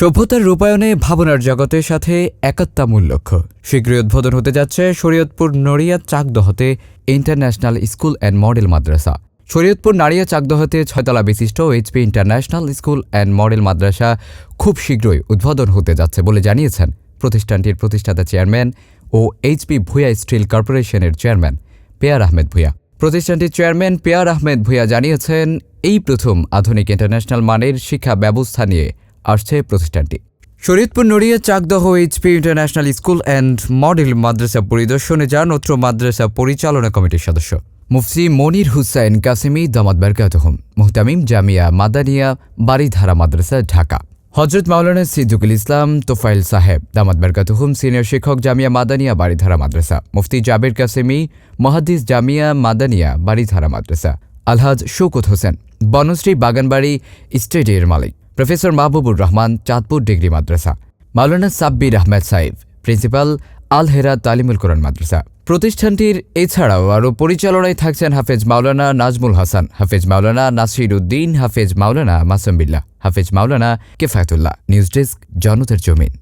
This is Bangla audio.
সভ্যতার রূপায়ণে ভাবনার জগতের সাথে একাত্তা মূল লক্ষ্য। শীঘ্রই উদ্বোধন হতে যাচ্ছে শরীয়তপুর নড়িয়া চাকদহতে ইন্টারন্যাশনাল স্কুল অ্যান্ড মডেল মাদ্রাসা। শরীয়তপুর নাড়িয়া চাকদহতে ছয়তলা বিশিষ্ট HP international school and model মাদ্রাসা খুব শীঘ্রই উদ্বোধন হতে যাচ্ছে বলে জানিয়েছেন প্রতিষ্ঠানটির প্রতিষ্ঠাতা চেয়ারম্যান ও এইচপি ভুয়া স্টিল কর্পোরেশনের চেয়ারম্যান পেয়ার আহমেদ ভুয়া প্রতিষ্ঠানটির চেয়ারম্যান পেয়ার আহমেদ ভুয়া জানিয়েছেন, এই প্রথম আধুনিক ইন্টারন্যাশনাল মানের শিক্ষা ব্যবস্থা নিয়ে আসছে প্রতিষ্ঠানটি। Shariatpur Naria Chakdah HP international school and model মাদ্রাসা পরিদর্শনে যান অত্র মাদ্রাসা পরিচালনা কমিটির সদস্য। মুফতি মনির হুসাইন কাসিমি দামাদ বারকাতহম মুহতামিম জামিয়া মাদানিয়া বাড়িধারা মাদ্রাসা, ঢাকা। হজরত মাওলানা সিদ্দুকুল ইসলাম তোফাইল সাহেব দামাদ বারকাতহুম সিনিয়র শিক্ষক জামিয়া মাদানিয়া বাড়িধারা মাদ্রাসা। মুফতি জাবের কাসেমি মহাদিস জামিয়া মাদানিয়া বাড়িধারা মাদ্রাসা। আলহাজ শৌকত হোসেন। বনশ্রী বাগানবাড়ি স্টেডিয়ের মালিক। প্রফেসর মাহবুবুর রহমান চাঁদপুর ডিগ্রি মাদ্রাসা মাওলানা সাব্বির আহমেদ সাইফ প্রিন্সিপাল আল হেরা তালিমুল কোরআন মাদ্রাসা প্রতিষ্ঠানটির এছাড়াও আরও পরিচালনায় থাকছেন হাফেজ মাওলানা নাজমুল হাসান, হাফেজ মাওলানা নাসির উদ্দিন হাফেজ মাওলানা মাসুম বিল্লাহ, হাফেজ মাওলানা কেফায়তুল্লাহ। নিউজ ডেস্ক, জনতার জমিন।